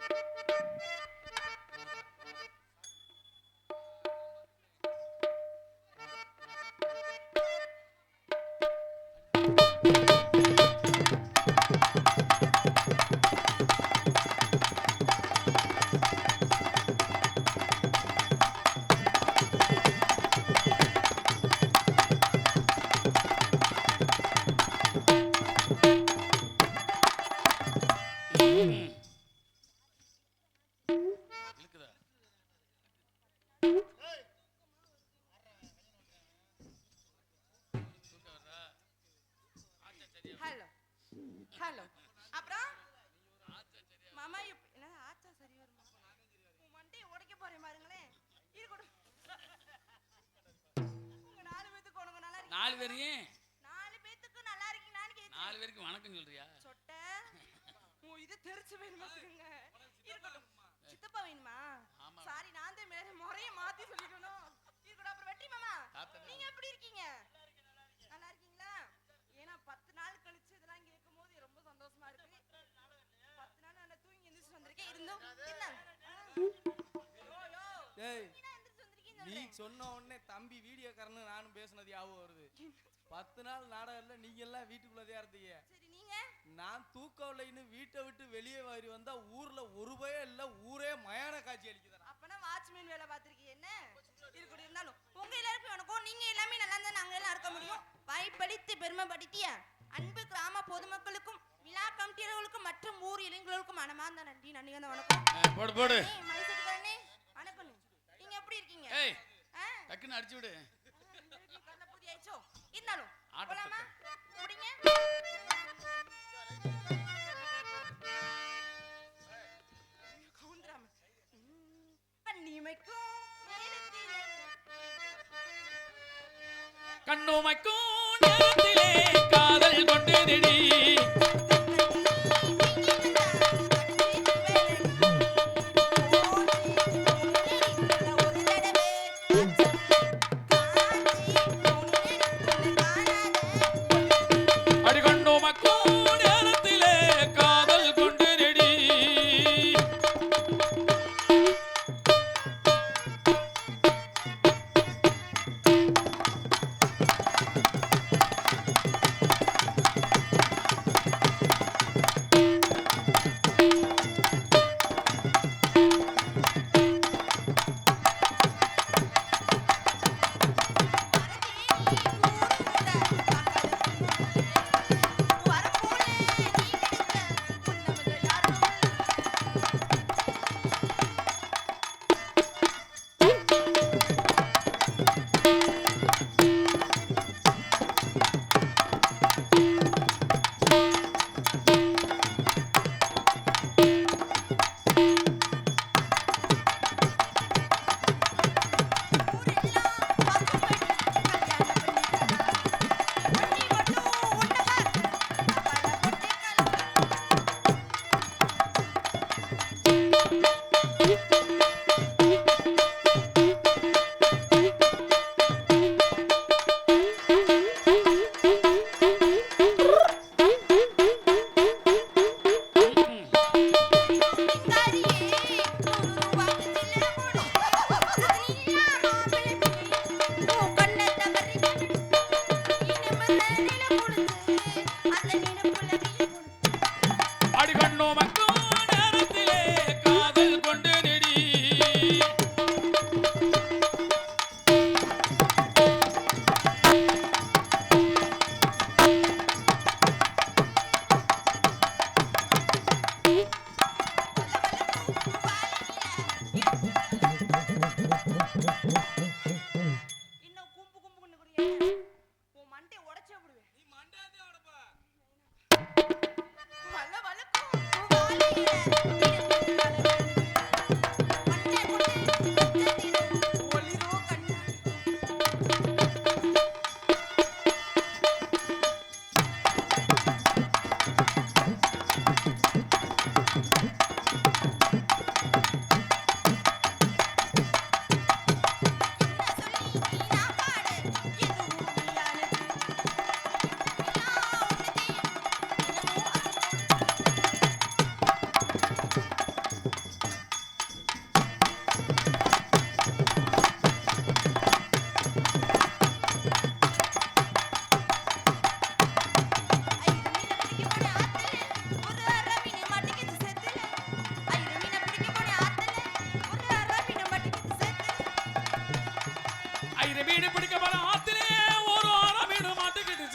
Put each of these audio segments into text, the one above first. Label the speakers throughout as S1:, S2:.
S1: Thank you.
S2: Hello அப்புறம்? மாமா என்ன ஆச்சா சரி வருமா உன் மண்டையை உடைக்க போறேன் பாருங்களேன். இருக்கட்டும் உங்க நாலு பேத்துக்கு உனக்கு நல்லா இருக்கு
S1: நாலு பேரையும்?
S2: நாலு பேத்துக்கு நல்லா இருக்கீங்களான்னு
S1: நாலு பேருக்கு வணக்கம் சொல்றியா?
S2: சொட்ட. உன் இது தெரிச்சு வேணுமா இருக்கட்டும் சித்தப்பா வேணுமா. சாரி நான் தான் மேல முறைய மாத்தி சொல்லிடணும். இருக்கட்டும் அப்புறம் வெட்டி மாமா. நீங்க எப்படி இருக்கீங்க? வந்திருக்கீங்கன்னு
S3: நீ. சொன்ன உடனே தம்பி வீடியோக்காரனு நானும் பேசுனது ஞாபகம் வருது பத்து நாள் நாடகம்ல நீங்க எல்லாம் வீட்டுக்குள்ளதே இருந்தீங்க. நான் தூக்கம் இல்லைன்னு வீட்டை விட்டு வெளியே வாரி வந்தா ஊர்ல ஒரு பயம் இல்ல ஊரே மயான காட்சி அடிக்குதுடா
S2: அப்பனா வாட்ச்மேன் வேலை பார்த்திருக்கீங்க என்ன? இருக்கட்டும் இருந்தாலும் உங்க எல்லாருக்கும் எனக்கும் நீங்க எல்லாமே நல்லா இருந்தா நாங்க எல்லாம் இருக்க முடியும்? வாய்ப்படித்து பெருமைப்படுத்திய அன்பு கிராம பொதுமக்களுக்கும் விழா கமிட்டியர்களுக்கும் மற்றும் ஊர் இளைஞர்களுக்கும் மனமார்ந்த நன்றி. நன்றி வந்த வணக்கம்.
S1: போடு போடு.
S2: வணக்கம். நீங்க எப்படி இருக்கீங்க?
S1: டக்குன்னு அடிச்சு விடு?
S2: இருந்தாலும் போலாமா? முடிங்க கண்ணிமைக்கும்
S1: thank you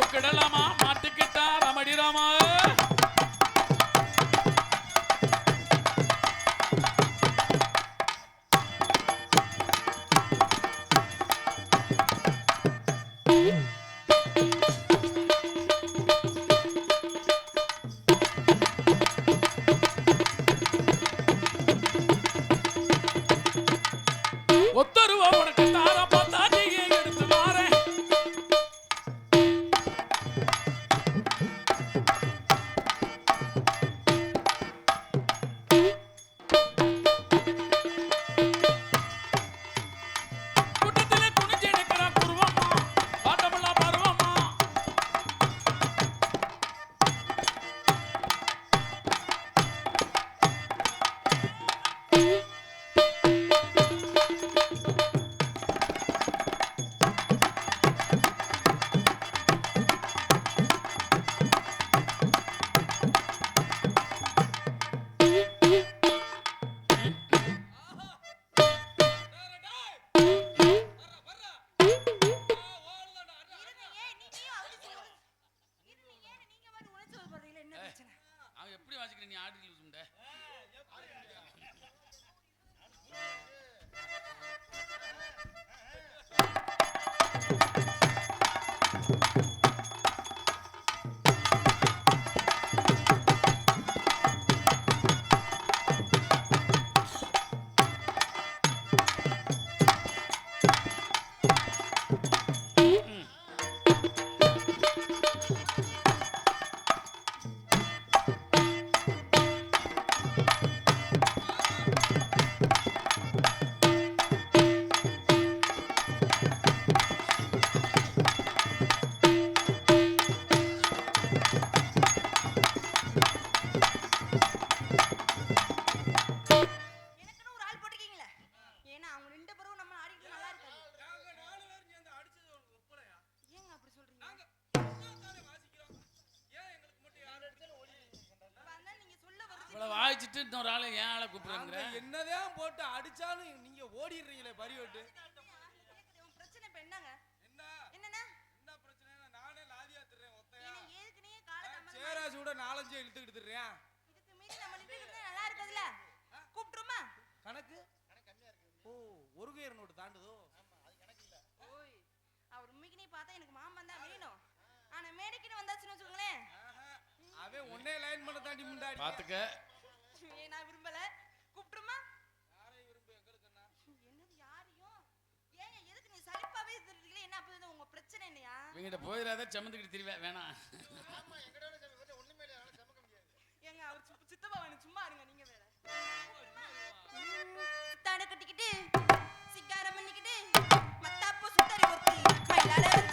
S1: உக்கடலாமா மாட்டிக்கிட்டா ரமடி அவன் நீ ஆடி யூஸ்
S2: எனக்குன்னு
S1: இவ்வளவு வாய்ச்சிட்டு இன்னொரு ஆளை ஏன் ஆளை கூப்பிடுங்கிற
S3: நாங்க என்னதான் போட்டு அடிச்சாலும் நீங்க ஓடிடுறீங்களே பரிவட்டு.
S2: உன் பிரச்சனை இப்ப என்னங்க?
S3: என்ன
S2: என்னன்னா
S3: என்ன பிரச்சனை நானே லாதியா திடுறேன் ஒத்தையா.
S2: ஏற்கனவே கால
S3: சேராசி கூட நாலஞ்சு இழுத்துக்கிட்டு திடுறேன்
S2: இதுக்கு மீறி நம்ம இருந்தா நல்லா இருக்குதுல்ல? கூப்பிட்டுருமா?
S3: கணக்கு? ஓ ஒரு கயிறு நோட்டு தாண்டுதோ?
S2: ஓய் அவர் உண்மைக்குனே பார்த்தா எனக்கு மாமன் தான் வேணும். ஆனா மேடைக்குன்னு வந்தாச்சுன்னு வச்சுக்கோங்களேன்.
S3: அவன் ஒன்னே லைன் பண்ண தாண்டி முண்டாடி
S1: பாத்துக்க.
S3: பிரச்சனை இல்லையா? இவங்கிட்ட போயிடாத
S2: சமந்துக்கிட்டு திருவேன் வேணாம் ஏங்க அவர் சித்தப்பா வேணும் சும்மா இருங்க நீங்க வேற. தடை கட்டிக்கிட்டு
S1: சிக்காரம் பண்ணிக்கிட்டு மத்தாப்பு சுத்தரி ஒருத்தி